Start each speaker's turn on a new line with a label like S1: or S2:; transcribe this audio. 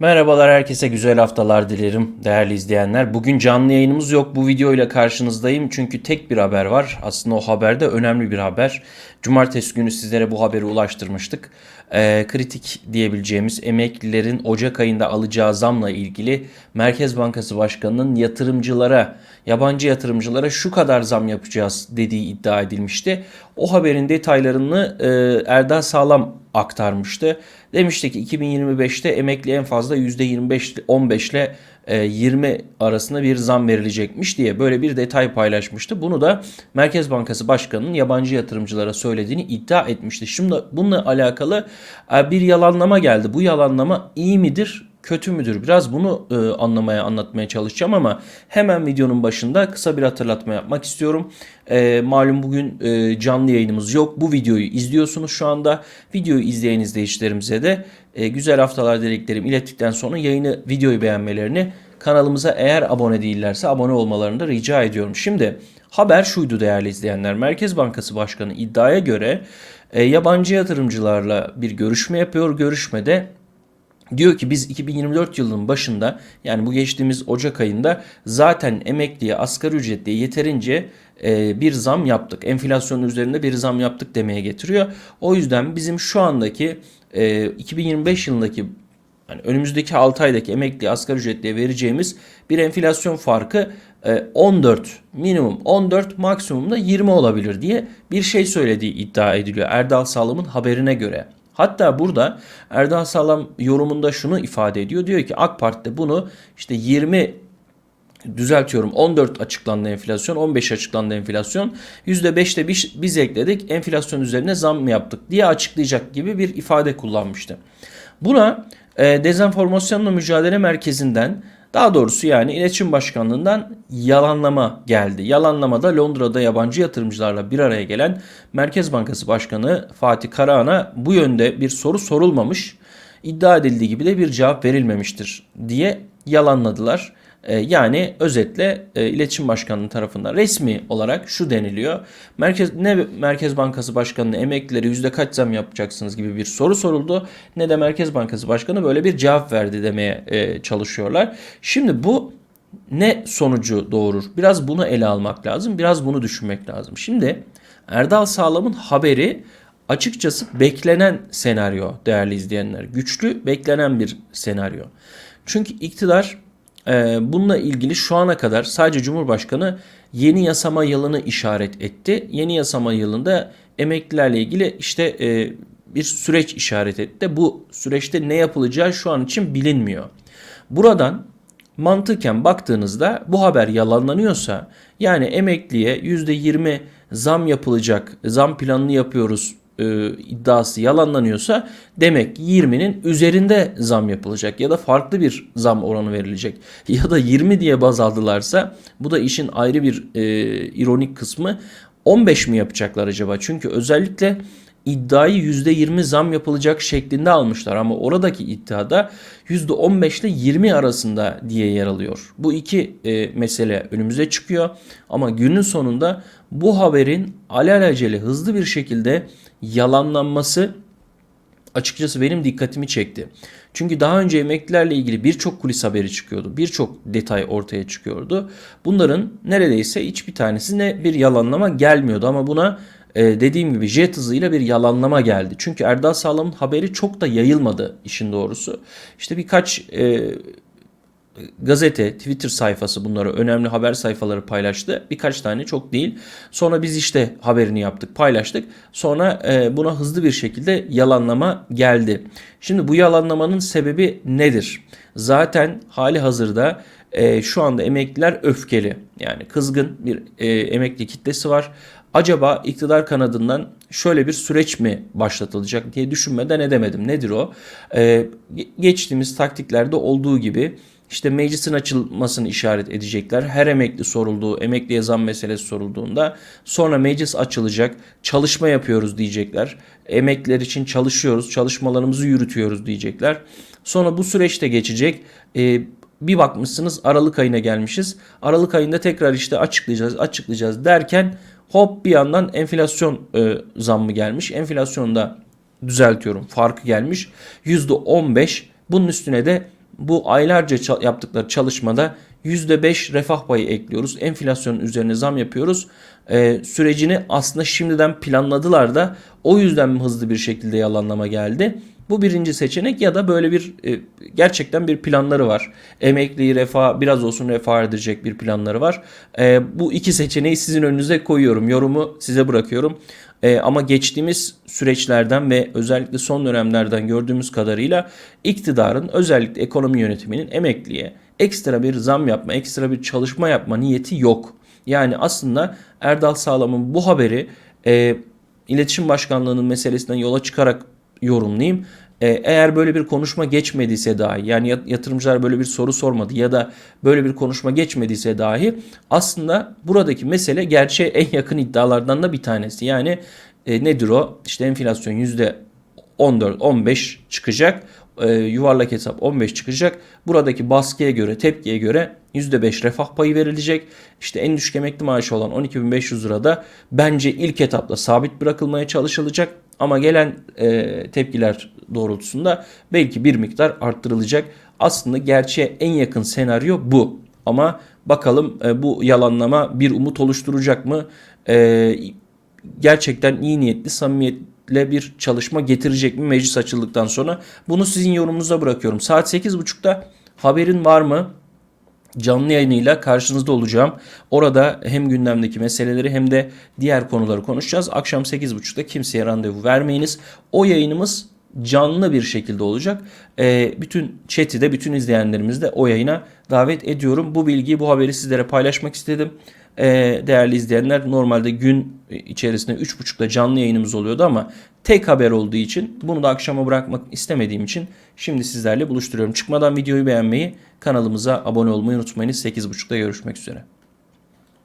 S1: Merhabalar herkese güzel haftalar dilerim değerli izleyenler. Bugün canlı yayınımız yok. Bu videoyla karşınızdayım çünkü tek bir haber var. Aslında o haber de önemli bir haber. Cumartesi günü sizlere bu haberi ulaştırmıştık. Ee, kritik diyebileceğimiz emeklilerin Ocak ayında alacağı zamla ilgili Merkez Bankası Başkanı'nın yatırımcılara, yabancı yatırımcılara şu kadar zam yapacağız dediği iddia edilmişti. O haberin detaylarını e, Erdal Sağlam aktarmıştı. Demişti ki 2025'te emekli en fazla %25 15 ile e, 20 arasında bir zam verilecekmiş diye böyle bir detay paylaşmıştı. Bunu da Merkez Bankası Başkanı'nın yabancı yatırımcılara söylediğini iddia etmişti. Şimdi bununla alakalı e, bir yalanlama geldi. Bu yalanlama iyi midir? Kötü müdür? Biraz bunu e, anlamaya anlatmaya çalışacağım ama hemen videonun başında kısa bir hatırlatma yapmak istiyorum. E, malum bugün e, canlı yayınımız yok. Bu videoyu izliyorsunuz şu anda. Videoyu izleyen izleyicilerimize de e, güzel haftalar dileklerimi ilettikten sonra yayını videoyu beğenmelerini kanalımıza eğer abone değillerse abone olmalarını da rica ediyorum. Şimdi haber şuydu değerli izleyenler. Merkez Bankası Başkanı iddiaya göre e, yabancı yatırımcılarla bir görüşme yapıyor. Görüşmede Diyor ki biz 2024 yılının başında yani bu geçtiğimiz Ocak ayında zaten emekliye asgari ücretliye yeterince e, bir zam yaptık. Enflasyonun üzerinde bir zam yaptık demeye getiriyor. O yüzden bizim şu andaki e, 2025 yılındaki yani önümüzdeki 6 aydaki emekli asgari ücretliye vereceğimiz bir enflasyon farkı 14 e, minimum 14 maksimumda 20 olabilir diye bir şey söylediği iddia ediliyor Erdal Sağlam'ın haberine göre. Hatta burada Erdal Sağlam yorumunda şunu ifade ediyor. Diyor ki AK Parti'de bunu işte 20 düzeltiyorum 14 açıklandı enflasyon 15 açıklandı enflasyon %5'te biz, biz ekledik enflasyon üzerine zam mı yaptık diye açıklayacak gibi bir ifade kullanmıştı. Buna e, dezenformasyonla mücadele merkezinden daha doğrusu yani iletişim başkanlığından yalanlama geldi. Yalanlamada Londra'da yabancı yatırımcılarla bir araya gelen Merkez Bankası Başkanı Fatih Karahan'a bu yönde bir soru sorulmamış, iddia edildiği gibi de bir cevap verilmemiştir diye yalanladılar. E, yani özetle e, iletişim başkanlığı tarafından resmi olarak şu deniliyor. Merkez ne Merkez Bankası Başkanı'na emeklileri yüzde kaç zam yapacaksınız gibi bir soru soruldu. Ne de Merkez Bankası Başkanı böyle bir cevap verdi demeye e, çalışıyorlar. Şimdi bu ne sonucu doğurur? Biraz bunu ele almak lazım. Biraz bunu düşünmek lazım. Şimdi Erdal Sağlam'ın haberi açıkçası beklenen senaryo değerli izleyenler. Güçlü beklenen bir senaryo. Çünkü iktidar bununla ilgili şu ana kadar sadece Cumhurbaşkanı yeni yasama yılını işaret etti. Yeni yasama yılında emeklilerle ilgili işte e, bir süreç işaret etti. Bu süreçte ne yapılacağı şu an için bilinmiyor. Buradan mantıken baktığınızda bu haber yalanlanıyorsa yani emekliye %20 zam yapılacak, zam planını yapıyoruz e, iddiası yalanlanıyorsa demek 20'nin üzerinde zam yapılacak ya da farklı bir zam oranı verilecek. Ya da 20 diye baz aldılarsa bu da işin ayrı bir e, ironik kısmı 15 mi yapacaklar acaba? Çünkü özellikle iddiayı %20 zam yapılacak şeklinde almışlar ama oradaki iddiada %15 ile 20 arasında diye yer alıyor. Bu iki e, mesele önümüze çıkıyor ama günün sonunda bu haberin alelacele hızlı bir şekilde yalanlanması açıkçası benim dikkatimi çekti. Çünkü daha önce emeklilerle ilgili birçok kulis haberi çıkıyordu. Birçok detay ortaya çıkıyordu. Bunların neredeyse hiçbir tanesi ne bir yalanlama gelmiyordu ama buna e, dediğim gibi jet hızıyla bir yalanlama geldi. Çünkü Erdal Sağlam'ın haberi çok da yayılmadı işin doğrusu. İşte birkaç e, gazete, Twitter sayfası bunları önemli haber sayfaları paylaştı. Birkaç tane çok değil. Sonra biz işte haberini yaptık, paylaştık. Sonra e, buna hızlı bir şekilde yalanlama geldi. Şimdi bu yalanlamanın sebebi nedir? Zaten hali hazırda e, şu anda emekliler öfkeli. Yani kızgın bir e, emekli kitlesi var. Acaba iktidar kanadından şöyle bir süreç mi başlatılacak diye düşünmeden edemedim. Nedir o? E, geçtiğimiz taktiklerde olduğu gibi işte meclisin açılmasını işaret edecekler. Her emekli sorulduğu, emekli zam meselesi sorulduğunda sonra meclis açılacak, çalışma yapıyoruz diyecekler. Emekliler için çalışıyoruz, çalışmalarımızı yürütüyoruz diyecekler. Sonra bu süreçte geçecek. Ee, bir bakmışsınız Aralık ayına gelmişiz. Aralık ayında tekrar işte açıklayacağız, açıklayacağız derken hop bir yandan enflasyon e, zammı gelmiş. Enflasyonda düzeltiyorum farkı gelmiş. %15 bunun üstüne de bu aylarca ça- yaptıkları çalışmada %5 refah payı ekliyoruz. Enflasyonun üzerine zam yapıyoruz. Ee, sürecini aslında şimdiden planladılar da o yüzden mi hızlı bir şekilde yalanlama geldi? Bu birinci seçenek ya da böyle bir e, gerçekten bir planları var. Emekliyi refah biraz olsun refah edecek bir planları var. E, bu iki seçeneği sizin önünüze koyuyorum. Yorumu size bırakıyorum. E, ama geçtiğimiz süreçlerden ve özellikle son dönemlerden gördüğümüz kadarıyla iktidarın özellikle ekonomi yönetiminin emekliye ekstra bir zam yapma, ekstra bir çalışma yapma niyeti yok. Yani aslında Erdal Sağlam'ın bu haberi e, İletişim Başkanlığı'nın meselesinden yola çıkarak yorumlayayım. Ee, eğer böyle bir konuşma geçmediyse dahi yani yat- yatırımcılar böyle bir soru sormadı ya da böyle bir konuşma geçmediyse dahi aslında buradaki mesele gerçeğe en yakın iddialardan da bir tanesi. Yani e, nedir o? İşte enflasyon %14-15 çıkacak. E, yuvarlak hesap 15 çıkacak. Buradaki baskıya göre, tepkiye göre %5 refah payı verilecek. İşte en düşük emekli maaşı olan 12.500 lirada bence ilk etapta sabit bırakılmaya çalışılacak. Ama gelen e, tepkiler doğrultusunda belki bir miktar arttırılacak. Aslında gerçeğe en yakın senaryo bu. Ama bakalım e, bu yalanlama bir umut oluşturacak mı? E, gerçekten iyi niyetli, samimiyetle bir çalışma getirecek mi meclis açıldıktan sonra? Bunu sizin yorumunuza bırakıyorum. Saat 8.30'da haberin var mı? canlı yayınıyla karşınızda olacağım. Orada hem gündemdeki meseleleri hem de diğer konuları konuşacağız. Akşam 8.30'da kimseye randevu vermeyiniz. O yayınımız canlı bir şekilde olacak. Ee, bütün chat'i de bütün izleyenlerimizi de o yayına davet ediyorum. Bu bilgiyi bu haberi sizlere paylaşmak istedim. Ee, değerli izleyenler normalde gün içerisinde 3.30'da canlı yayınımız oluyordu ama tek haber olduğu için bunu da akşama bırakmak istemediğim için şimdi sizlerle buluşturuyorum. Çıkmadan videoyu beğenmeyi, kanalımıza abone olmayı unutmayınız. 8.30'da görüşmek üzere.